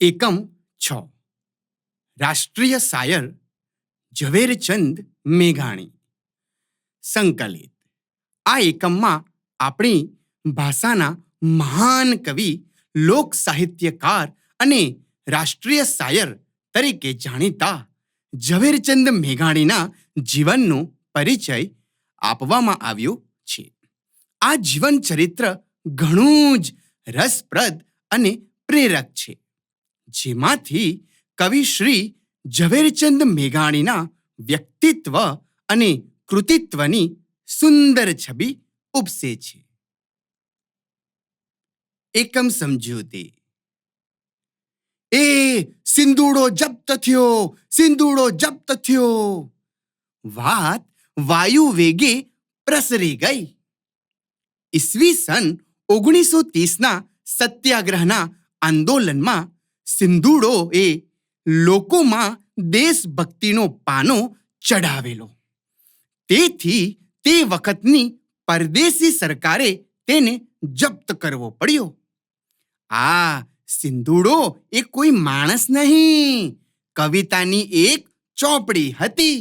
એકમ છ. રાષ્ટ્રીય શાયર ઝવેરચંદ મેઘાણી. સંકલિત. આ એકમમાં આપણી ભાષાના મહાન કવિ, લોક સાહિત્યકાર અને રાષ્ટ્રીય શાયર તરીકે જાણીતા ઝવેરચંદ મેઘાણીના જીવનનો પરિચય આપવામાં આવ્યો છે. આ જીવન ચરિત્ર ઘણું જ રસપ્રદ અને પ્રેરક છે. જેમાંથી કવિ શ્રી ઝવેરચંદ મેઘાણીના વ્યક્તિત્વ અને કૃતિત્વની સુંદર છબી ઉપસે છે. એકમ સમજૂતી. એ સિંદૂડો જપ્ત થયો, સિંદૂડો જપ્ત થયો. વાત વાયુ વેગે પ્રસરી ગઈ. ઈસવી સન ઓગણીસો ત્રીસના સત્યાગ્રહના આંદોલનમાં સિંધુડો એ લોકોમાં દેશભક્તિનો પાનો ચઢાવેલો. તેથી તે વખતની પરદેશી સરકારે તેને જપ્ત કરવો પડ્યો. આ સિંધુડો એ કોઈ માણસ નહીં, કવિતાની એક ચોપડી હતી.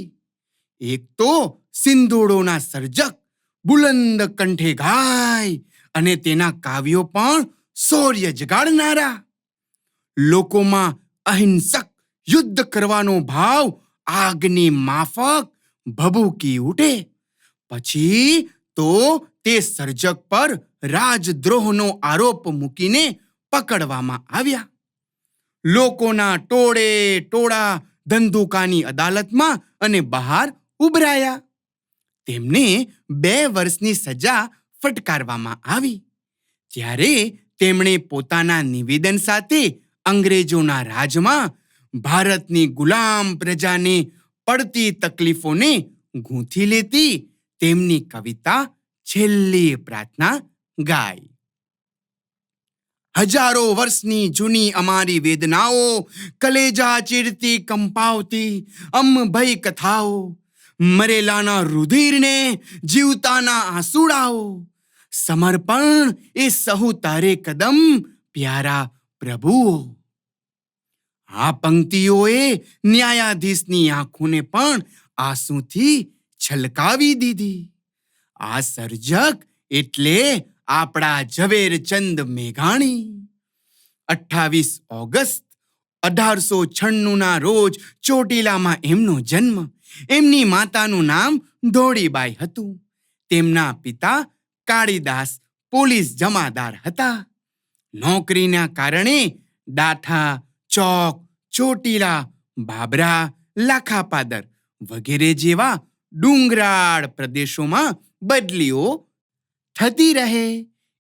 એક તો સિંધુડોના સર્જક બુલંદ કંઠે ગાય અને તેના કાવ્યો પણ શૌર્ય જગાડનારા. લોકોમાં અહિંસક યુદ્ધ કરવાનો ભાવ આગની માફક ભભૂકી ઉઠે. પછી તો તે સર્જક પર રાજદ્રોહનો આરોપ મૂકીને પકડવામાં આવ્યા. લોકોના ટોળે ટોળા ધંધુકાની અદાલતમાં અને બહાર ઉભરાયા. તેમને બે વર્ષની સજા ફટકારવામાં આવી. ત્યારે તેમણે પોતાના નિવેદન સાથે અંગ્રેજોના રાજમાં ભારતની ગુલામ પ્રજાને પડતી તકલીફોને ગૂંથી લેતી તેમની કવિતા છેલ્લી પ્રાર્થના ગાય. હજારો વર્ષની જૂની અમારી વેદનાઓ કલેજા ચીરતી કંપાવતી અમ ભય કથાઓ, મરેલાના રુધિરને જીવતાના આંસુડાઓ, સમર્પણ એ સહુ તારે કદમ પ્યારા પ્રભુઓ. આ પંક્તિઓએ ન્યાયાધીશની આંખોને પણ આંસુથી છલકાવી દીધી. આ સર્જક એટલે આપણા ઝવેરચંદ મેઘાણી. અઠ્ઠાવીસ ઓગસ્ટ અઢારસો છન્નુંના રોજ ચોટીલામાં એમનો જન્મ. એમની માતાનું નામ ધોળીબાઈ હતું. તેમના પિતા કાળીદાસ પોલીસ જમાદાર હતા. નોકરીના કારણે ડાઠા ચોક, ચોટીલા, બાબરા, લાખાપાદર વગેરે જેવા ડુંગરાળ પ્રદેશોમાં બદલીઓ થતી રહે.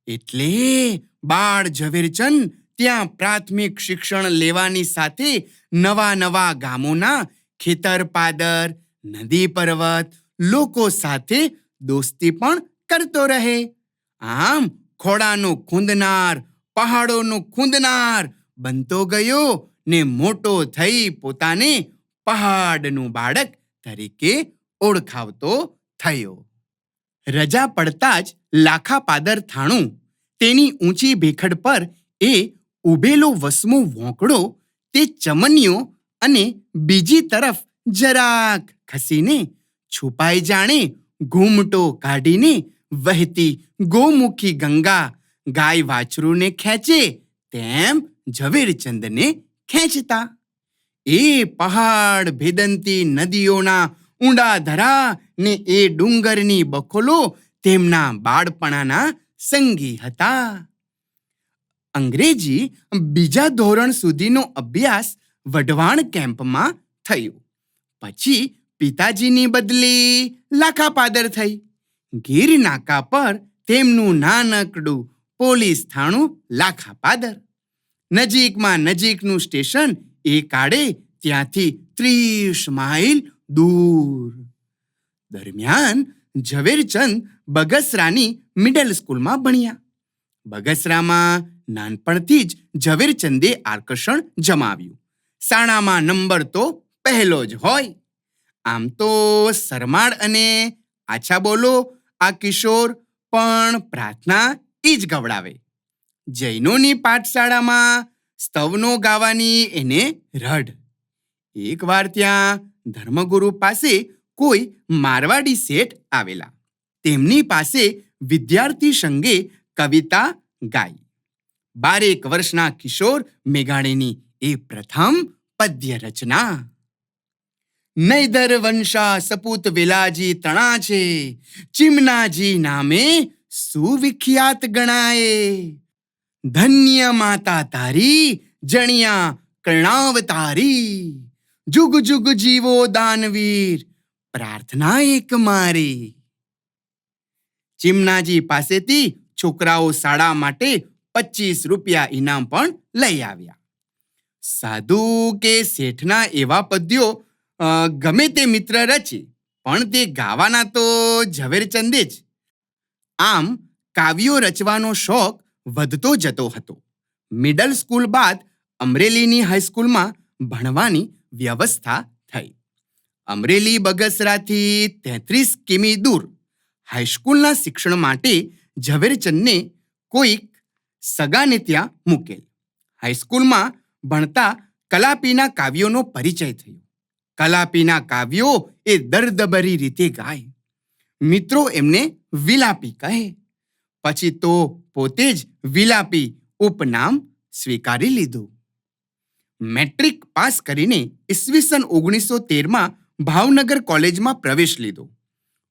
એટલે બાળ ઝવેરચંદ ત્યાં પ્રાથમિક શિક્ષણ લેવાની સાથે નવા નવા ગામોના ખેતરપાદર નદી પર્વત, લોકો સાથે દોસ્તી પણ કરતો રહે. આમ ખોડાનો ખૂંદનાર, પહાડોનો ખૂંદનાર બનતો ગયો ને મોટો થઈ પોતાને પહાડનું બાળક તરીકે ઓળખાવતો થયો. રજા પડતા જ લાખાપાદર થાણું તેની ઊંચી ભેખડ પર એ ઉભેલો વસમો વોંકડો તે ચમનીઓ અને બીજી તરફ જરાક ખસીને છુપાઈ જાણે ઘૂમટો કાઢીને વહેતી ગોમુખી ગંગા ગાય વાછરૂને ખેંચે તેમ ઝવેરચંદને ખેંચતા. એ પહાડ ભેદંતી નદીઓના ઊંડા ધરા ને એ ડુંગરની બખોલો તેમના બાળપણાના સંગી હતા. અંગ્રેજી બીજા ધોરણ સુધીનો અભ્યાસ વઢવાણ કેમ્પમાં થયો. પછી પિતાજીની બદલી લાખાપાદર થઈ. ગીર નાકા પર તેમનું નાનકડું પોલીસ થાણું લાખાપાદર. નજીકમાં નજીકનું સ્ટેશન એ કાળે ત્યાંથી ત્રીસ માઇલ દૂર. દરમિયાન ઝવેરચંદ બગસરાની મિડલ સ્કૂલમાં ભણ્યા. બગસરામાં નાનપણથી જ ઝવેરચંદે આકર્ષણ જમાવ્યું. શાળામાં નંબર તો પહેલો જ હોય. આમ તો શરમાળ અને આછા બોલો આ કિશોર પણ પ્રાર્થના ઈ જ ગવડાવે. જૈનોની પાઠશાળામાં સ્તવનો ગાવાની એને રઢ. એકવાર ત્યાં ધર્મગુરુ પાસે કોઈ મારવાડી શેઠ આવેલા. તેમની પાસે વિદ્યાર્થી સંગે કવિતા ગાઈ. બારેક વર્ષના કિશોર મેઘાણીની એ પ્રથમ પદ્ય રચના. નૈદર વંશા સપૂત વેલાજી તણા છે. ચિમનાજી નામે સુવિખ્યાત ગણાય. ધન્ય માતા તારી, જણિયા કર્ણાવતારી. જુગ જુગ જીવો દાનવીર, પ્રાર્થના એક મારી. ચિમનાજી પાસેથી છોકરાઓ શાળા માટે પચીસ રૂપિયા ઇનામ પણ લઈ આવ્યા. સાધુ કે શેઠના એવા પદ્યો ગમે તે મિત્ર રચે, પણ તે ગાવાના તો ઝવેરચંદે જ. આમ કાવ્યો રચવાનો શોખ વધતો જતો હતો. મિડલ સ્કૂલ બાદ અમરેલીની હાઈસ્કૂલમાં ભણવાની વ્યવસ્થા થઈ. અમરેલી બગસરાથી તેત્રીસ કિમી દૂર હાઈસ્કૂલના શિક્ષણ માટે ઝવેરચંદને કોઈક સગાને ત્યાં મૂકેલ. હાઈસ્કૂલમાં ભણતા કલાપીના કાવ્યોનો પરિચય થયો. કલાપીના કાવ્યો એ દર્દભરી રીતે ગાય. મિત્રો એમને વિલાપી કહે પછી તો પોતે જ વિલાપી ઉપનામ સ્વીકારી લીધું. મેટ્રિક પાસ કરીને ઈસવીસન ઓગણીસો તેરમાં ભાવનગર કોલેજમાં પ્રવેશ લીધો.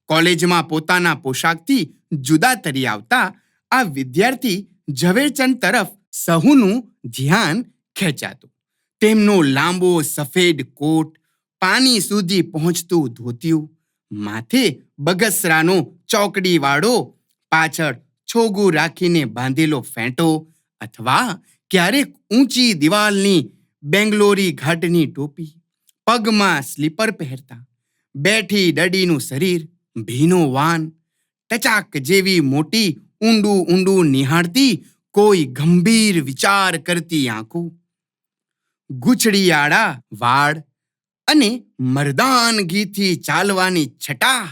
કોલેજમાં પોતાના પોશાકથી જુદા તરી આવતા આ વિદ્યાર્થી ઝવેરચંદ તરફ સહુનું ધ્યાન ખેંચાતું. તેમનો લાંબો સફેદ કોટ પાણી સુધી પહોંચતું ધોતિયું, માથે બગસરાનો ચોકડીવાળો પાછળ છોગું રાખીને બાંધેલો ફેંટો અથવા ક્યારેક ઊંચી દિવાલની બેંગ્લોરી ઘાટની ટોપી પગમાં સ્લીપર પહેરતા, બેઠી ડડીનું શરીર ભીનો વાન, ટચાક જેવી મોટી ઊંડું ઊંડું નિહાળતી કોઈ ગંભીર વિચાર કરતી આંખો, ગુછડીયાળા વાળ અને મરદાનગીથી ચાલવાની છટા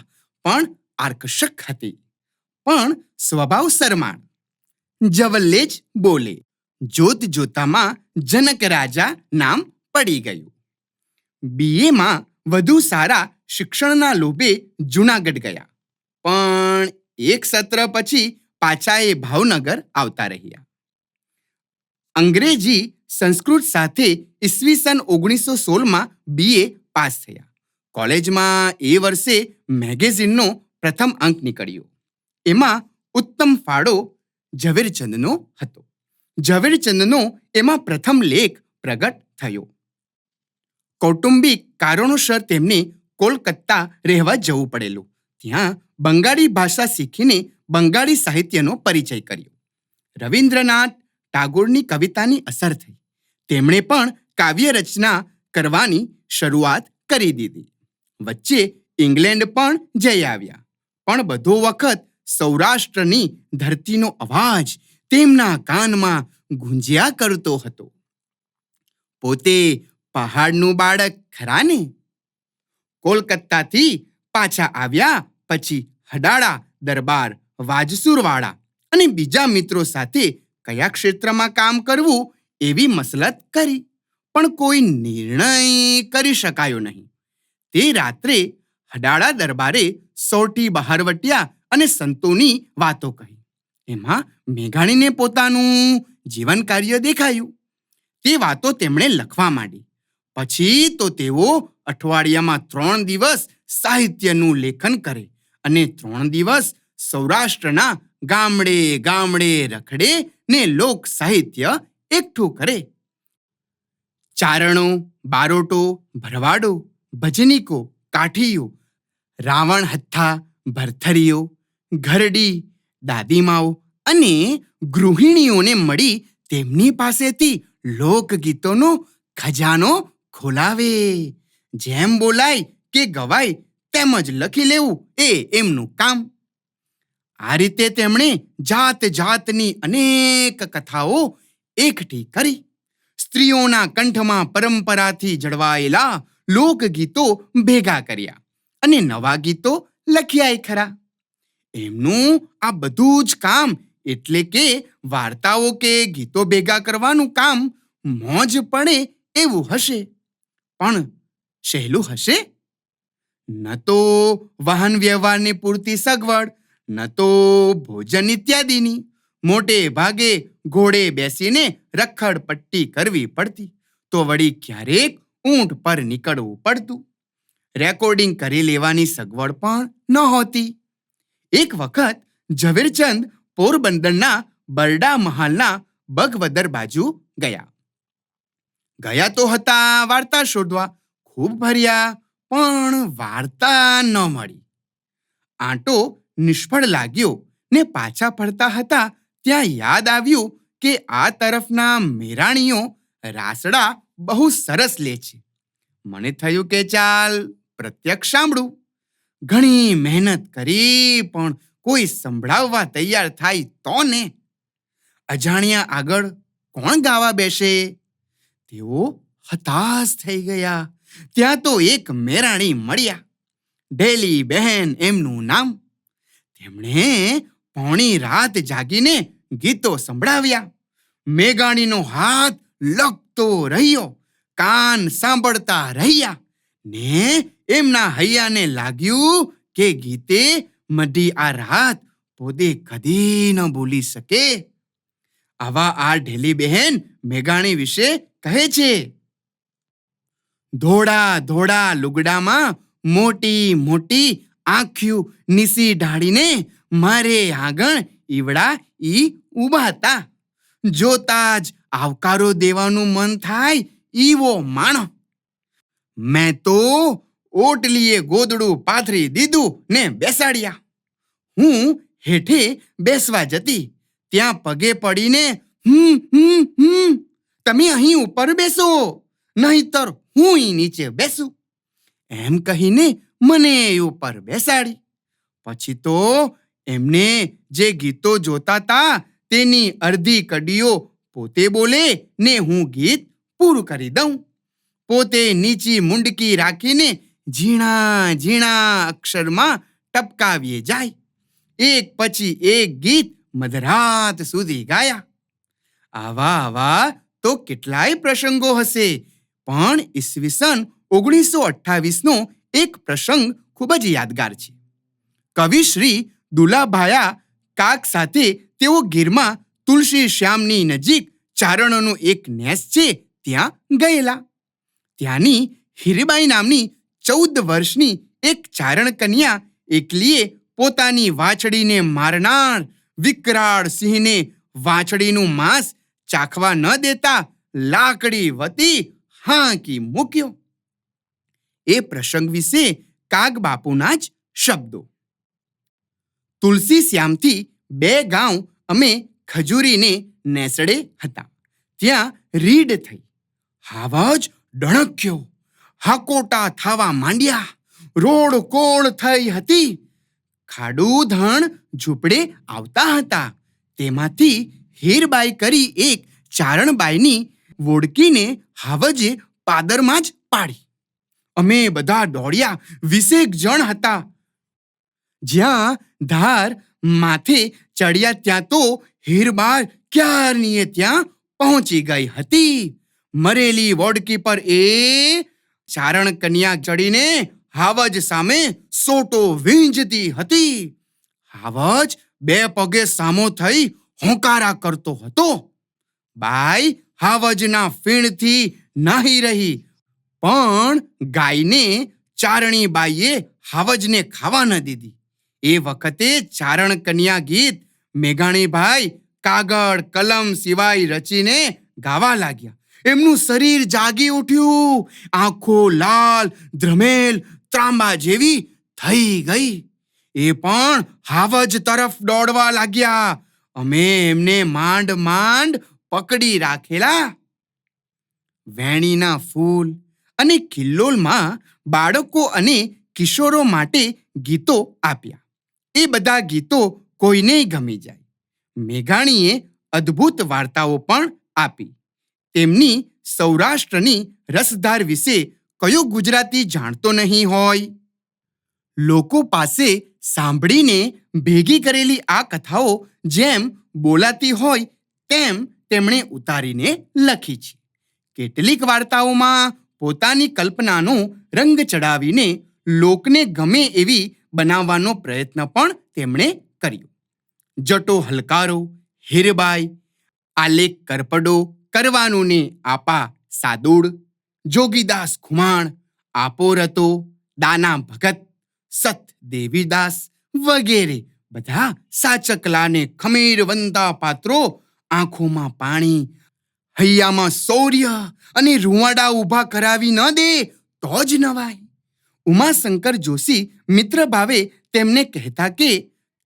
પણ આકર્ષક હતી. પણ સ્વભાવ શરમાળ. જવલ્લે જ બોલે જોત જોતામાં જનક રાજા નામ પડી ગયું. બીએમાં વધુ સારા શિક્ષણના લોભે જૂનાગઢ ગયા. પણ એક સત્ર પછી પાછા એ ભાવનગર આવતા રહ્યા. અંગ્રેજી સંસ્કૃત સાથે ઈસવીસન ઓગણીસો સોળમાં બીએ પાસ થયા. કોલેજમાં એ વર્ષે મેગેઝિનનો પ્રથમ અંક નીકળ્યો. એમાં ઉત્તમ ફાળો ઝવેરચંદનો હતો. ઝવેરચંદનો એમાં પ્રથમ લેખ પ્રગટ થયો. કૌટુંબિક કારણોસર તેમને કોલકાતા રહેવા જવું પડેલું. ત્યાં બંગાળી ભાષા શીખીને બંગાળી સાહિત્યનો પરિચય કર્યો. રવિન્દ્રનાથ ટાગોરની કવિતાની અસર થઈ. તેમણે પણ કાવ્ય રચના કરવાની શરૂઆત કરી દીધી. વચ્ચે ઇંગ્લેન્ડ પણ જઈ આવ્યા. પણ બધો વખત સૌરાષ્ટ્રની ધરતીનો અવાજ તેમના કાનમાં ગુંજ્યા કરતો હતો. પોતે પહાડનું બાળક ખરા ને? કોલકાતાથી પાછા આવ્યા પછી હડાળા દરબાર, વાજસુરવાળા અને બીજા મિત્રો સાથે કયા ક્ષેત્રમાં કામ કરવું એવી મસલત કરી? પણ કોઈ નિર્ણય કરી શકાયો નહીં. તે રાત્રે હડાળા દરબારે સોટી બહારવટિયા અને સંતોની વાતો કહી. એમાં મેઘાણીને પોતાનું જીવન કાર્ય દેખાયું. તે વાતો તેમણે લખવા માંડી. પછી તો તેઓ અઠવાડિયામાં ત્રણ દિવસ સાહિત્યનું લેખન કરે અને ત્રણ દિવસ સૌરાષ્ટ્રના ગામડે ગામડે રખડે ને લોક સાહિત્ય એકઠું કરે. ચારણો, બારોટો, ભરવાડો, ભજનીકો, કાઠીઓ રાવણ હથ્થા ભરથરીઓ ઘરડી દાદીમાઓ અને ગૃહિણીઓને મળી તેમની પાસેથી લોકગીતોનો ખજાનો ખોલાવે. જેમ બોલાય કે ગવાય તેમ જ લખી લેવું એ એમનું કામ. આ રીતે તેમણે જાત જાતની અનેક કથાઓ એકઠી કરી. સ્ત્રીઓના કંઠમાં પરંપરાથી જળવાયેલા લોકગીતો ભેગા કર્યા અને નવા ગીતો લખ્યાય ખરા. એમનું આ બધું જ કામ એટલે કે વાર્તાઓ કે ગીતો ભેગા કરવાનું કામ મોજ પડે એવું હશે. પણ સહેલું હશે? ન તો વાહન વ્યવહારની પૂરતી સગવડ, ન તો ભોજન ઇત્યાદિની. મોટે ભાગે ઘોડે બેસીને રખડ પટ્ટી કરવી પડતી. તો વળી ક્યારેક ઊંટ પર નીકળવું પડતું. રેકોર્ડિંગ કરી લેવાની સગવડ પણ નહોતી. એક વખત ઝવેરચંદ પોરબંદરના બરડા મહાલના બગવદર બાજુ ગયા. ગયા તો હતા વાર્તા શોધવા. ખૂબ ભર્યા, પણ વાર્તા ન મળી. આંટો નિષ્ફળ લાગ્યો ને પાછા ફરતા હતા ત્યાં યાદ આવ્યું કે આ તરફના મેરાણીઓ રાસડા બહુ સરસ લે છે. મને થયું કે ચાલ પ્રત્યક્ષ સાંભળું. ઘણી મહેનત કરી, પણ કોઈ સંભળાવવા તૈયાર થાય તો ને અજાણ્યા આગળ કોણ ગાવા બેસે? તેઓ હતાશ થઈ ગયા. ત્યાં તો એક મેરાણી મળ્યા. ડેલી બહેન એમનું નામ. તેમણે પોણી રાત જાગીને ગીતો સંભળાવ્યા. મેઘાણીનો હાથ લખતો રહ્યો. કાન સાંભળતા રહ્યા ને એમના હૈયાને લાગ્યું કે ગીતે મઢી આ રાત પોતે કદી ન ભૂલી શકે. આવા આ ઢેલી બહેન મેઘાણી વિશે કહે છે. ધોળા ધોળા લુગડામાં મોટી મોટી આંખ્યું નીસી ઢાળીને મારે આગળ ઈવડા ઈ ઊભા હતા જોતા જ આવકારો દેવાનું મન થાય ઈવો માણો મેં તો ઓટલીએ ગોદડું પાથરી દીધું ને બેસાડ્યા. હું હેઠે બેસવા જતી. ત્યાં પગે પડીને, હમ હમ હમ, તમે અહીં ઉપર બેસો, નહીતર હું નીચે બેસું. એમ કહીને મને ઉપર બેસાડી. પછી તો એમને જે ગીતો જોતા હતા તેની અડધી કડીઓ પોતે બોલે ને હું ગીત પૂરું કરી દઉં. પોતે નીચી મુંડકી રાખીને ઝીણા ઝીણા અક્ષરમાં ટપકાવીએ જાય. એક પછી એક ગીત મધરાત સુધી ગાયા. આવા આવા તો કેટલાય પ્રસંગો હશે, પણ ઈસવીસન ઓગણીસો અઠ્ઠાવીસનો એક પ્રસંગ ખૂબ જ યાદગાર છે. કવિ શ્રી દુલાભાયા કાક સાથે તેઓ ગીરમાં તુલસી શ્યામની નજીક ચારણોનું એક નેસ છે ત્યાં ગયેલા. ત્યાંની હીરબાઈ નામની ચૌદ વર્ષની એક ચારણ કન્યા એકલીએ પોતાની વાછડીને મારનાર વિકરાળ સિંહને વાછડીનું માંસ ચાખવા ન દેતા લાકડી વતી હાંકી મૂક્યો. એ પ્રસંગ વિશે કાગ બાપુના જ શબ્દો. તુલસી શ્યામથી બે ગાંવ અમે ખજૂરીને નેસડે હતા. ત્યાં રીડ થઈ. હાવા જ ડણક્યો. હાકોટા થવા માંડ્યા. રોડ કોળ થઈ હતી. ખાડું ધણ ઝૂંપડે આવતા હતા. તેમાંથી હીરબાઈ કરી એક ચારણબાઈની વોડકીને હાવજે પાદરમાં જ પાડી. અમે બધા દોડ્યા. વીસેક જણ હતા. જ્યાં ધાર માથે ચડ્યા ત્યાં તો હીરબાર ક્યારનીએ ત્યાં પહોંચી ગઈ હતી. મરેલી વોડકી પર એ ચારણ કન્યા ચડીને હાવજ સામે સોટો વીંજતી હતી. હાવજ બે પગે સામો થઈ હોંકારા કરતો હતો. બાઈ હાવજના ફીણથી નાહી રહી, પણ ગાયને ચારણી બાઈએ હાવજને ખાવા ન દીધી. એ વખતે ચારણ કન્યા ગીત મેઘાણીભાઈ કાગળ, કલમ સિવાય રચીને ગાવા લાગ્યા. એમનું શરીર જાગી ઉઠ્યું. આંખો લાલ, ધ્રમેલ, ત્રાંબા જેવી થઈ ગઈ. એ પણ હાવજ તરફ દોડવા લાગ્યા. અમે એમને માંડ માંડ પકડી રાખેલા. વેણીના ફૂલ અને કિલ્લોલમાં બાળકો અને કિશોરો માટે ગીતો આપ્યા. એ બધા ગીતો કોઈને ગમી જાય. મેઘાણીએ અદ્ભુત વાર્તાઓ પણ આપી. તેમની સૌરાષ્ટ્રની રસધાર વિશે કયો ગુજરાતી જાણતો નહીં હોય? લોકો પાસે સાંભળીને ભેગી કરેલી આ કથાઓ જેમ બોલાતી હોય તેમ તેમણે ઉતારીને લખી છે. કેટલીક વાર્તાઓમાં પોતાની કલ્પનાનો રંગ ચડાવીને લોકને ગમે એવી બનાવવાનો પ્રયત્ન પણ તેમણે કર્યો. જટો હલકારો, હીરબાઈ, આલેખ કરપડો કરવાનું ને આપા સાદુડ. જોગીદાસ ખુમાણ આપો રતો દાના ભગત સત દેવીદાસ વગેરે. બધા સાચકલાને ખમીરવંતા પાત્રો આંખોમાં પાણી, હૈયામાં શૌર્ય અને રૂવાડા ઊભા કરાવી ન દે તો જ નવાય. ઉમાશંકર જોશી મિત્ર ભાવે તેમને કહેતા કે,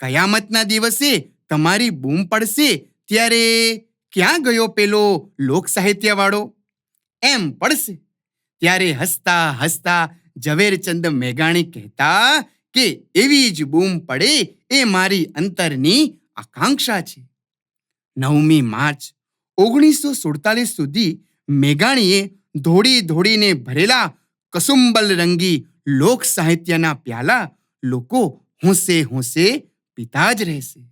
કયામતના દિવસે તમારી બૂમ પડશે ત્યારે ક્યાં ગયો પેલો લોકસાહિત્યવાળો એમ પડશે. ત્યારે હસતા હસતા ઝવેરચંદ મેઘાણી કહેતા કે એવી જ બૂમ પડે એ મારી અંતરની આકાંક્ષા છે. નવમી માર્ચ, ઓગણીસો સુડતાલીસ સુધી મેઘાણીએ ધોડી ધોડીને ભરેલા કસુંબલ રંગી લોક સાહિત્યના પ્યાલા લોકો હોંશે હોંશે પીતા જ રહેશે.